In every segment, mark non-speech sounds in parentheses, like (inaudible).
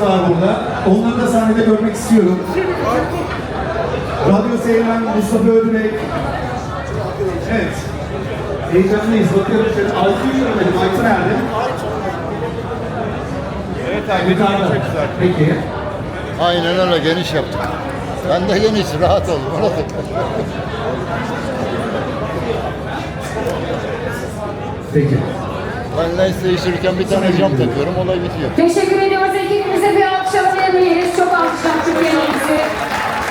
var burada. Onları da sahnede görmek istiyorum. Radyo Seyirmen Mustafa Ödülek. Evet. Heyecanlıyız. Bakıyorum şöyle Aytun görmedim. Aytun nerede? Evet abi. Yukarıda. Çok güzel. Peki. Aynen öyle geniş yaptık. Ben de geniş, rahat ol. Bana da. Peki. Ben lens değiştirirken bir tane cam takıyorum, olay bitiyor. Teşekkür ediyoruz ekibimize bir alkış alabilir? Çok alkışlar Türkiye'mizi.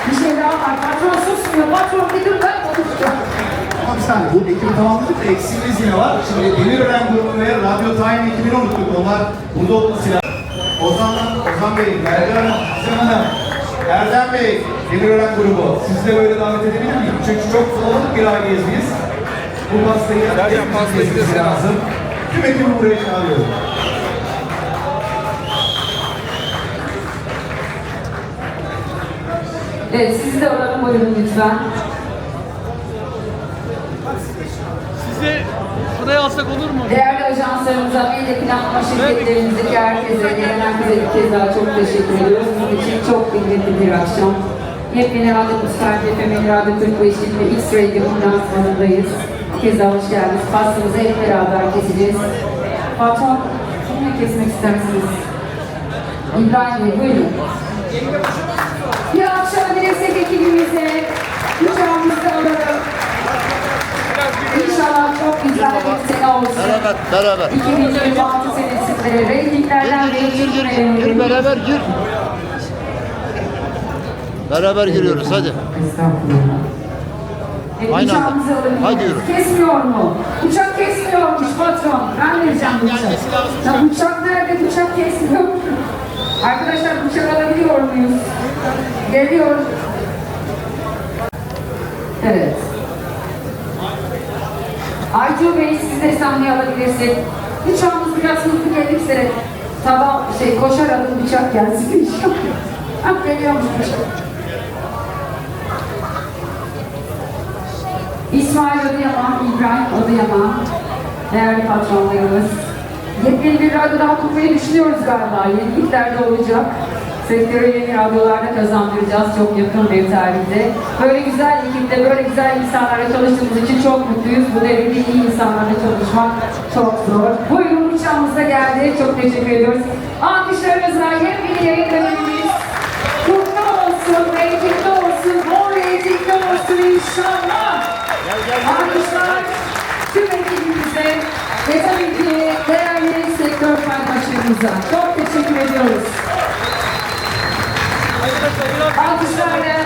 Bir şey daha var. Patron susmuyor. Patron bir dur ben konuşacağım. Ama bir saniye bu ekibi tamamladık da eksiğimiz yine var. Şimdi Demirören grubu ve Radyo Time ekibini unuttuk. Onlar burada olması lazım. Ozan, Ozan Bey, Erdem Hanım, Gizem Hanım, Erdem Bey, Demirören grubu. Sizi de böyle davet edebilir miyim? Çünkü çok kalabalık bir aileyiz biz. Bu pastayı Derya, pastayı kesmemiz keselim. lazım. Tüm buraya çağırıyorum. Evet sizi de alalım buyurun lütfen. Sizi şuraya alsak olur mu? Değerli ajanslarımıza, medya planlama şirketlerimizdeki herkese, gelen herkese bir kez daha çok teşekkür ediyoruz. Bizim için çok kıymetli bir akşam. Yepyeni Radyo Müsfer, Efemeli Radyo 45'in ve X-Radio lansmanındayız. Bir kez daha hoş geldiniz. Pastamızı hep beraber keseceğiz. Patron, kiminle kesmek istersiniz? İbrahim Bey, buyurun. Bir akşam bilirsek ekibimize, uçağımızda alalım. İnşallah çok güzel bir sene olsun. Beraber, beraber. 2026 senesinde reytinglerden gir, gir, gir, gir, beraber gir. Beraber giriyoruz, hadi. Estağfurullah. Evet, Aynı anda. uçağımızı alabiliriz. Hadi yürü. Kesmiyor mu? Uçak kesmiyormuş patron. Ben vereceğim uçak. Ya uçak nerede? Uçak kesmiyor. Arkadaşlar uçak alabiliyor muyuz? Geliyor. Evet. Aytu Bey siz de sahneye alabilirsek. Uçağımız biraz hızlı gelirse sabah şey koşar adım uçak gelsin inşallah. (laughs) Ah geliyormuş uçak. İsmail Adıyaman, İbrahim Adıyaman, değerli patronlarımız. Yepyeni bir radyo daha kurmayı düşünüyoruz galiba. Yeniliklerde olacak. Sektöre yeni radyolarda kazandıracağız çok yakın bir tarihte. Böyle güzel ekiple, böyle güzel insanlarla çalıştığımız için çok mutluyuz. Bu devirde iyi insanlarla çalışmak çok zor. Buyurun uçağımız da geldi. Çok teşekkür ediyoruz. Alkışlarınızla yepyeni yayın dönemimiz kutlu olsun, reytingli olsun, bol reytingli olsun inşallah. Alkışlar tüm ekibimize ve tabii ki değerli sektör paydaşlarımıza çok teşekkür ediyoruz. Alkışlarla